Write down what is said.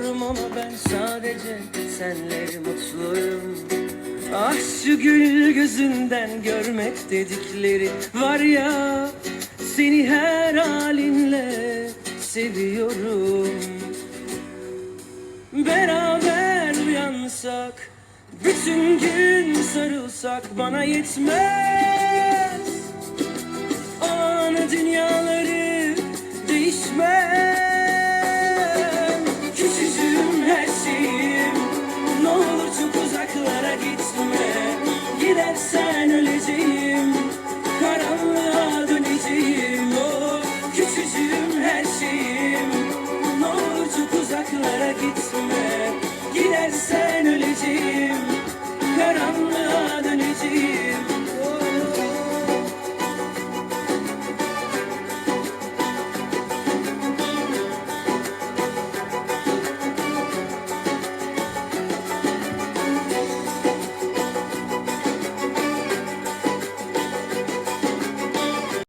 Biliyorum ama ben sadece senle mutluyum. Ah şu gül gözünden görmek dedikleri var ya Seni her halinle seviyorum. Beraber uyansak Bütün gün sarılsak bana yetmez gidersen